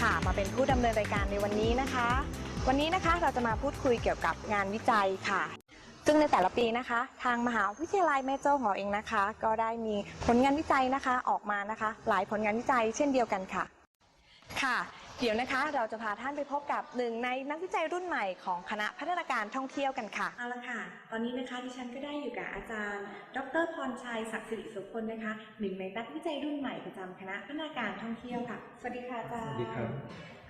ค่ะ มาเป็นผู้ดำเนินรายการในวันนี้นะคะ วันนี้นะคะเราจะมาพูดคุยเกี่ยวกับงานวิจัยค่ะ ซึ่งในแต่ละปีนะคะ ทางมหาวิทยาลัยแม่โจ้ของเราเองนะคะ ก็ได้มีผลงานวิจัยนะคะออกมานะคะ หลายผลงานวิจัยเช่นเดียวกันค่ะ ค่ะ เดี๋ยวนะคะเราจะพาท่านไปพบกับหนึ่งในนักวิจัยรุ่นใหม่ของคณะพัฒนาการท่องเที่ยวกันค่ะเอาละค่ะ ตอนนี้นะคะดิฉันก็ได้อยู่กับอาจารย์ ดรพรชัยศักดิ์สิริโสุพลนะคะหนึ่งในนักวิจัยรุ่นใหม่ประจำคณะพัฒนาการท่องเที่ยวค่ะสวัสดีค่ะอาจารย์สวัสดีครับ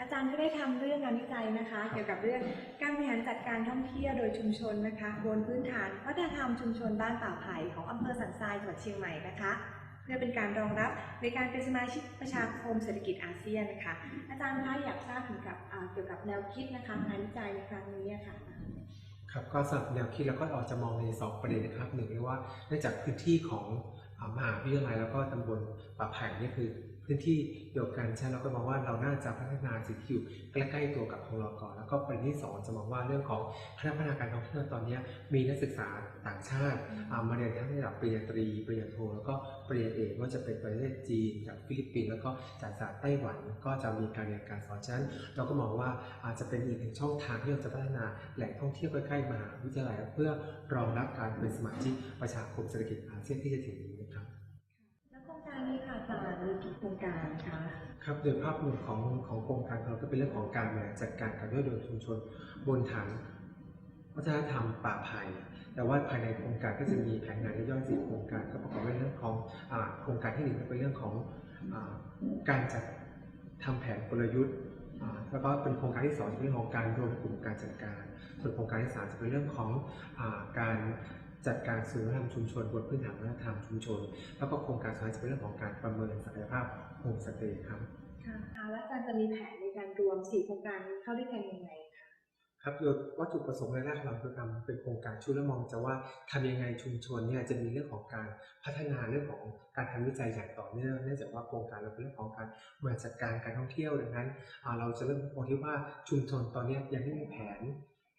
อาจารย์ก็ได้ทำเรื่องงานวิจัยนะคะ เกี่ยวกับเรื่องการบริหารจัดการท่องเที่ยวโดยชุมชนนะคะ บนพื้นฐานวัฒนธรรมชุมชนบ้านป่าไผ่ของอำเภอสันทรายจังหวัดเชียงใหม่นะคะเพื่อเป็นการรองรับในการเป็นสมาชิกประชาคมเศรษฐกิจอาเซียนนะคะ อาจารย์คะอยากทราบเกี่ยวกับเกี่ยวกับแนวคิดนะคะงานวิจัยในครั้งนี้ค่ะครับก็สำหรับแนวคิดเราก็อาจจะมองในสองประเด็นนะครับหนึ่งเรียกว่าเนื่องจากพื้นที่ของมหาวิทยาลัยแล้วก็ตำบลป่าไผ่นี่คือ พื้นที่เดียวกันใช่เราก็มองว่าเราน่าจะพัฒนาสิ่งที่อยู่ใกล้ๆตัวกับของเราก่อน แล้วก็ประเด็นที่สองจะมองว่าเรื่องของคณะพัฒนาการท่องเที่ยวตอนเนี้ยมีนักศึกษาต่างชาติอ่ามาเรียนทั้งระดับปริญญาตรีปริญญาโทแล้วก็ปริญญาเอกว่าจะเป็นประเทศจีนจากฟิลิปปินส์แล้วก็จากสหรัฐไต้หวันก็จะมีการเรียนการสอนฉะนั้นเราก็มองว่าอาจจะเป็นอีกหนึ่งช่องทางที่เราจะพัฒนาแหล่งท่องเที่ยวใกล้ๆมหาวิทยาลัยเพื่อรองรับการเป็นสมาชิกประชาคมเศรษฐกิจอาเซียนที่จะถึงนี้ โครงการคะครับโดยภาพรวมของของโครงการเราก็เป็นเรื่องของการบริหารจัดการการด้วยโดยชุมชนบนฐานวัฒนธรรมป่าไผ่แต่ว่าภายในโครงการก็จะมีแผนงานย่อยๆสี่โครงการก็ประกอบด้วยเรื่องของโครงการที่หนึ่งก็เป็นเรื่องของอการจัดทำแผนกลยุทธ์แล้วก็เป็นโครงการที่สองเป็นเรื่องของการรวมกลุ่มการจัดการ ส่วนโครงการที่สามจะเป็นเรื่องของอการ จัดการสื่อวัฒนธรรมชุมชนบนพื้นฐานวัฒนธรรมชุมชน แล้วก็โครงการสุดท้ายจะเป็นเรื่องของการประเมินศักยภาพโฮมสเตย์ครับค่ะอ่าแล้วอาจารย์จะมีแผนในการรวมสี่โครงการนี้เข้าด้วยกันยังไงคะครับโดยวัตถุประสงค์แรกๆของเราคือทำเป็นโครงการชุดและมองจะว่าทำยังไงชุมชนเนี่ยจะมีเรื่องของการพัฒนาเรื่องของการทำวิจัยอย่างต่อเนื่องเนื่องจากว่าโครงการเราเป็นเรื่องของการบริหารจัดการการท่องเที่ยวดังนั้นอ่าเราจะเริ่มมองที่ว่าชุมชนตอนเนี้ยยังไม่มีแผน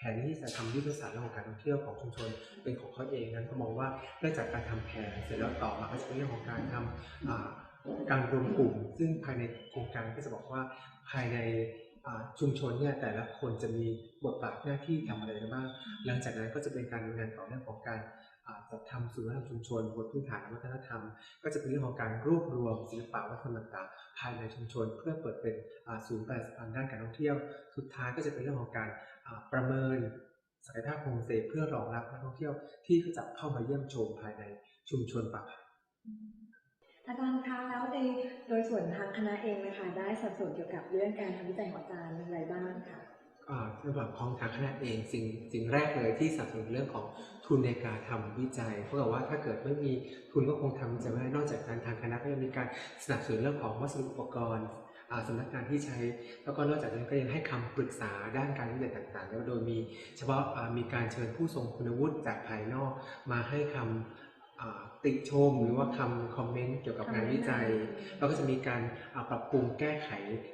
แผนที่จะทำยุทธศาสตร์เรื่องของการท่องเที่ยวของชุมชนเป็นของเขาเองนั้นก็มองว่าเนื่องจากการทำแผนเสร็จแล้วต่อมาก็จะเป็นเรื่องของการทำอ่าการรวมกลุ่ม ซึ่งภายในโครงการก็จะบอกว่าภายในชุมชนเนี่ยแต่ละคนจะมีบทบาทหน้าที่ทำอะไรบ้าง หลังจากนั้นก็จะเป็นการดำเนินงานต่อเรื่องของการ จัดทำศูนย์วัฒนธรรมชุมชนบนพื้นฐานวัฒนธรรม ก็จะเป็นเรื่องของการรวบรวมศิลปะวัฒนธรรมต่างๆ ภายในชุมชน เพื่อเปิดเป็นศูนย์ประดิษฐานด้านการท่องเที่ยว สุดท้ายก็จะเป็นเรื่องของการประเมินศักยภาพโฮมสเตย์เพื่อรองรับนักท่องเที่ยวที่จะเข้ามาเยี่ยมชมภายในชุมชนปาไผ่อาจารย์คะแล้วในโดยส่วนทางคณะเองนะคะได้สัดส่วนเกี่ยวกับเรื่องการทำวิจัยของอาจารย์อะไรบ้างคะ อ่าในส่วนของทางคณะเองสิ่งสิ่งแรกเลยที่สนับสนุนเรื่องของทุนในการทำวิจัย เพราะว่าถ้าเกิดไม่มีทุนก็คงทำวิจัยไม่ได้นอกจากนั้นทางคณะก็ยังมีการสนับสนุนเรื่องของวัสดุอุปกรณ์สำนักงานที่ใช้ แล้วก็นอกจากนั้นก็ยังให้คำปรึกษาด้านการวิจัยต่างๆ แล้วโดยมีเฉพาะมีการเชิญผู้ทรงคุณวุฒิจากภายนอกมาให้คำอ่า ติชมหรือว่าคำคอมเมนต์เกี่ยวกับงานวิจัย เราก็จะมีการอ่าปรับปรุงแก้ไข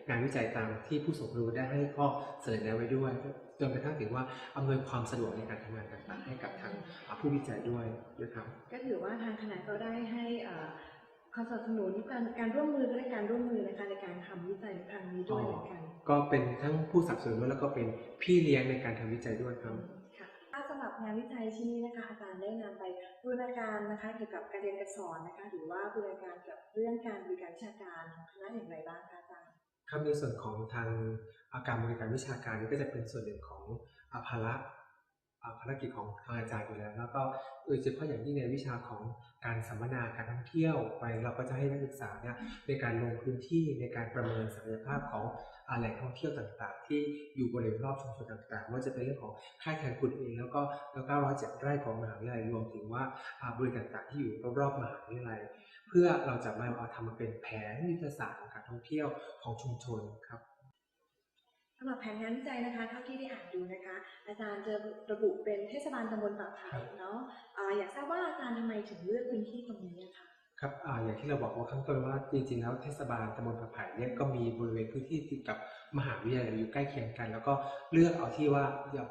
งานวิจัยตามที่ผู้ทรงคุณวุฒิได้ให้ข้อเสนอแนะไว้ด้วยจนกระทั่งถึงว่าอำนวยความสะดวกในการทำงานต่างๆ ให้กับทางอ่าผู้วิจัยด้วยนะครับก็ถือว่าทางคณะก็ได้ให้เอ่อความสนับสนุนการการร่วมมือก็ได้การร่วมมือนะคะในการทำวิจัยในครั้งนี้ด้วยเหมือนกัน ก็เป็นทั้งผู้สนับสนุนด้วยแล้วก็เป็นพี่เลี้ยงในการทำวิจัยด้วยครับค่ะอ่าสำหรับงานวิจัยชิ้นนี้นะคะอาจารย์ได้นำไป บูรณาการนะคะเกี่ยวกับการเรียนการสอนนะคะหรือว่าบูรณาการเกี่ยวกับเรื่องการบริการวิชาการของคณะอย่างไรบ้างคะอาจารย์ครับในส่วนของทางอาการบริการวิชาการนี่ก็จะเป็นส่วนหนึ่งของอภาระอภารกิจของทางอาจารย์อยู่แล้ว แล้วก็โดยเฉพาะอย่างยิ่งในวิชาของการสัมมนาการท่องเที่ยวไปเราก็จะให้นักศึกษาเนี่ยในการลงพื้นที่ในการประเมินศักยภาพของ แหล่งท่องเที่ยวต่างๆ ที่อยู่บริเวณรอบชุมชนต่างๆว่าจะเป็นเรื่องของค่ายแทนคุณเองแล้วก็แล้วก็ร้อยเจ็ดไร่ของมหาวิทยาลัยรวมถึงว่าบริเวณต่างๆ ที่อยู่รอบๆมหาวิทยาลัย เพื่อเราจะมาเอาทำมาเป็นแผนยุทธศาสตร์ของการท่องเที่ยวของชุมชนครับสำหรับแผนงานวิจัยนะคะเท่าที่ได้อ่านดูนะคะ อาจารย์จะระบุเป็นเทศบาลตำบลปากไผ่เนาะอ่าอยากทราบว่าอาจารย์ทำไมถึงเลือกพื้นที่ตรงนี้อะคะ ครับออย่างที่เราบอกว่าข้างต้นว่าจริงๆแล้วเทศบาลตำบลผาไผ่เนี่ยก็มีบริเวณพื้นที่ติดกับมหาวิทยาลัยอยู่ใกล้เคียงกัน แล้วก็เลือกเอาที่ว่าอยาก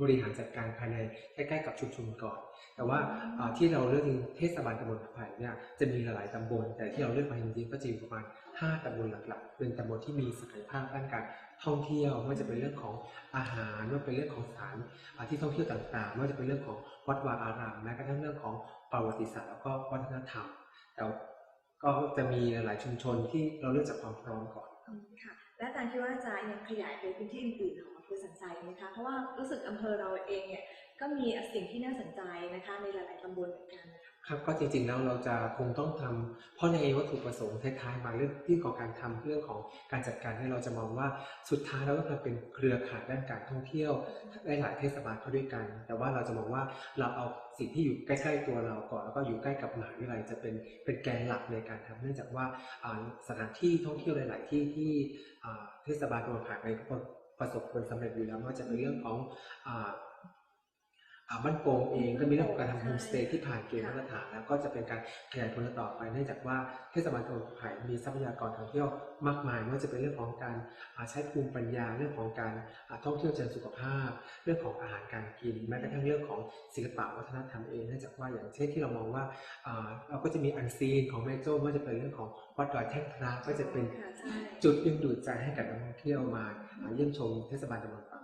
บริหารจัดการภายในใกล้ๆกับชุมชนก่อน แต่ว่าที่เราเลือกจริงเทศบาลตำบลผาไผ่เนี่ยจะมีหลายๆตำบล แต่ที่เราเลือกมาจริงๆก็จะมีประมาณ 5ตำบลหลักๆ เป็นตำบลที่มีศักยภาพด้านการท่องเที่ยวไม่ว่าจะเป็นเรื่องของอาหารไม่ว่าเป็นเรื่องของสถานที่ท่องเที่ยวต่างๆไม่ว่าจะเป็นเรื่องของวัดวาอารามแม้กระทั่งเรื่องของประวัติศาสตร์แล้วก็วัฒนธรรม แต่ก็จะมีหลายชุมชนที่เราเลือกจากความพร้อมก่อนค่ะและอาจารย์คิดว่าจะยังขยายไปพื้นที่อื่นๆของอำเภอสันทรายไหมคะเพราะว่ารู้สึกอำเภอเราเองเนี่ยก็มีสิ่งที่น่าสนใจนะคะในหลายๆตำบลเหมือนกันนะคะ ครับก็จริงๆแล้วเราจะคงต้องทำเพราะในวัตถุประสงค์ท้ายๆมาเรื่องที่ของการทำเรื่องของการจัดการให้เราจะมองว่าสุดท้ายเราก็จะเป็นเครือข่ายด้านการท่องเที่ยวได้หลายเทศบาลเข้าด้วยกัน แต่ว่าเราจะมองว่าเราเอาสิ่งที่อยู่ใกล้ๆตัวเราก่อนแล้วก็อยู่ใกล้กับมหาวิทยาลัยจะเป็นเป็นแกนหลักในการทำเนื่องจากว่าสถานที่ท่องเที่ยวหลาย ๆ ที่ที่เทศบาลตำบลผาไผ่ก็ประสบผลสำเร็จอยู่แล้วไม่ว่าจะเป็นเรื่องของ อ่าอ่าบ้านโป่งเองก็มีเรื่องของการทำโฮมสเตย์ที่ผ่านเกณฑ์มาตรฐานแล้วก็จะเป็นการขยายผลต่อไปเนื่องจากว่าเทศบาลตำบลไผ่มีทรัพยากรท่องเที่ยวมากมายไม่ว่าจะเป็นเรื่องของการอ่าใช้ภูมิปัญญาเรื่องของการอ่าท่องเที่ยวเชิงสุขภาพ เรื่องของอาหารการกินแม้กระทั่งเรื่องของศิลปะวัฒนธรรมเองเนื่องจากว่าอย่างเช่นที่เรามองว่าอ่าเราก็จะมีอันซีนของแม่โจ้ไม่ว่าจะเป็นเรื่องของวัดดอยแท่งพระก็จะเป็นค่ะใช่จุดดึงดูดใจให้กับนักท่องเที่ยวมาอ่าเยี่ยมชมเทศบาลตำบลป่าไผ่ค่ะ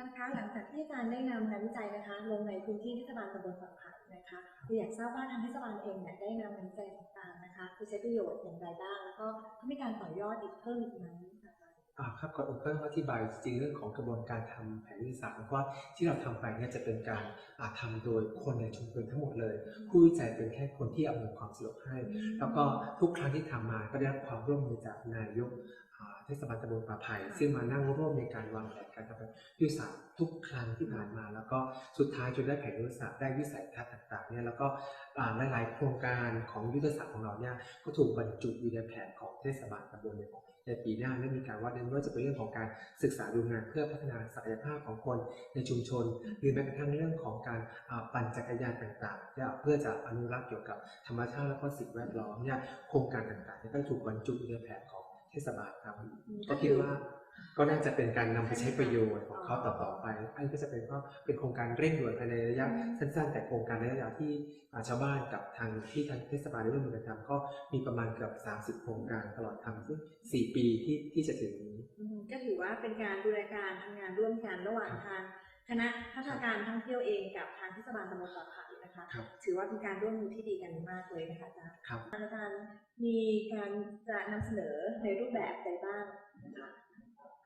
อาจารย์คะหลังจากที่อาจารย์ได้นำงานวิจัยนะคะลงในพื้นที่เทศบาลตำบลฝั่งผานะคะคืออยากทราบว่าทางเทศบาลเองเนี่ยได้นำงานวิจัยต่างๆนะคะคือใช้ประโยชน์อย่างไรบ้าง แล้วก็เขามีการต่อยอดอีกเพิ่มอีกไหมคะอาจารย์อ่าครับก่อนอื่นก็ต้องอธิบายจริงๆเรื่องของกระบวนการทำแผนวิทยาศาสตร์เพราะว่าที่เราทำไปเนี่ยจะเป็นการอ่าทำโดยคนในชุมชนทั้งหมดเลย ผู้วิจัยเป็นแค่คนที่อำนวยความสะดวกให้ แล้วก็ทุกครั้งที่ทำมาก็ได้รับความร่วมมือจากนายกอ่า เทศบาลตำบลป่าไผ่ซึ่งมานั่งร่วมในการวางแผนการทำยุทธศาสตร์ทุกครั้งที่ผ่านมา แล้วก็สุดท้ายจนได้แผนยุทธศาสตร์ได้วิสัยทัศน์ต่างๆเนี่ยแล้วก็หลายๆโครงการของยุทธศาสตร์ของเราเนี่ยก็ถูกบรรจุอยู่ในแผนของเทศบาลตำบลในของในปีหน้าและมีการว่าด้วยว่าจะเป็นเรื่องของการศึกษาดูงานเพื่อพัฒนาศักยภาพของคนในชุมชน หรือแม้กระทั่งเรื่องของการปั่นจักรยานต่างๆเนี่ยเพื่อจะอนุรักษ์เกี่ยวกับธรรมชาติและก็สิ่งแวดล้อมเนี่ยโครงการต่างๆเนี่ยก็ถูกบรรจุอยู่ในแผนของ เทศบาลครับก็คิดว่าก็น่าจะเป็นการนำไปใช้ประโยชน์ของเขาต่อๆไป อันนี้ก็จะเป็นก็เป็นโครงการเร่งด่วนภายในระยะสั้นๆ แต่โครงการระยะยาวที่อ่าชาวบ้านกับทางที่ทางเทศบาลได้ร่วมมือกันทำก็มีประมาณเกือบ 30 โครงการตลอดทำซึ่งสี่ปีที่ที่จะถึงนี้อืมก็ถือว่าเป็นการบูรณาการทำงานร่วมกันระหว่างทางคณะพัฒนาการท่องเที่ยวเองกับทางเทศบาลตำบลป่าไผ่นะคะครับ ถือว่าเป็นการร่วมมือที่ดีกันมากเลยนะคะอาจารย์ครับอาจารย์มีการจะนำเสนอในรูปแบบใดบ้างนะคะ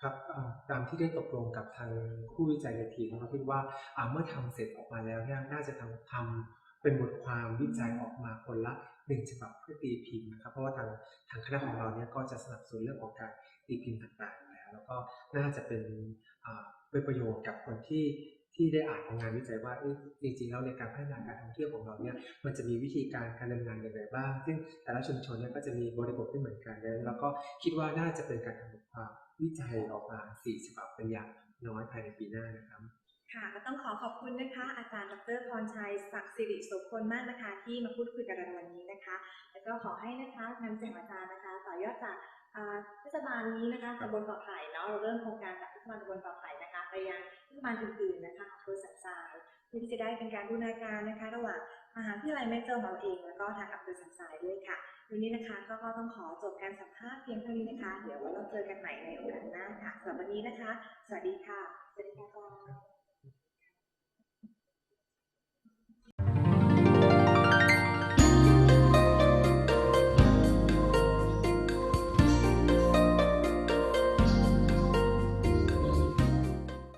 ครับอ่าตามที่ได้ตกลงกับทางผู้วิจัยในทีมเราคิดว่าอ่าเมื่อทำเสร็จออกมาแล้วเนี่ยน่าจะทำทำเป็นบทความวิจัยออกมาคนละหนึ่งฉบับเพื่อตีพิมพ์นะครับเพราะว่าทางทางคณะของเราเนี่ยก็จะสนับสนุนเรื่องของการตีพิมพ์ต่างๆอยู่แล้วแล้วก็น่าจะเป็นอ่าเป็นประโยชน์กับคนที่ ที่ได้อ่านงานวิจัยว่าจริงๆแล้วในการพัฒนาการท่องเที่ยวของเราเนี่ยมันจะมีวิธีการการดำเนินงานอย่างไรบ้าง ซึ่งแต่ละชุมชนเนี่ยก็จะมีบริบทไม่เหมือนกันแล้วก็คิดว่าน่าจะเป็นการทำบทความวิจัยออกมาสี่ฉบับเป็นอย่างน้อยภายในปีหน้านะครับค่ะก็ต้องขอขอบคุณนะคะ อาจารย์ดรพรชัยศักดิ์สิริโสพลมากนะคะ ที่มาพูดคุยกับเราในวันนี้นะคะ แล้วก็ขอให้นะคะงานแจกอาจารย์นะคะ ต่อยอดจากเทศบาลนี้นะคะตำบลป่าไผ่เนาะเราเริ่มโครงการจากเทศบาลตำบลป่าไผ่ ไปยังเทศบานอื่นๆนะคะของอำเภอสันทรายเพื่อที่จะได้เป็นการบูรณาการนะคะระหว่างมหาวิทยาลัยแม่โจ้ของเราเอง แล้วก็ทางอำเภอสันทรายด้วยค่ะวันนี้นะคะก็ก็ต้องขอจบการสัมภาษณ์เพียงเท่านี้นะคะ เดี๋ยวเราเจอกันใหม่ในโอกาสหน้าค่ะสำหรับวันนี้นะคะ สวัสดีค่ะสวัสดีค่ะ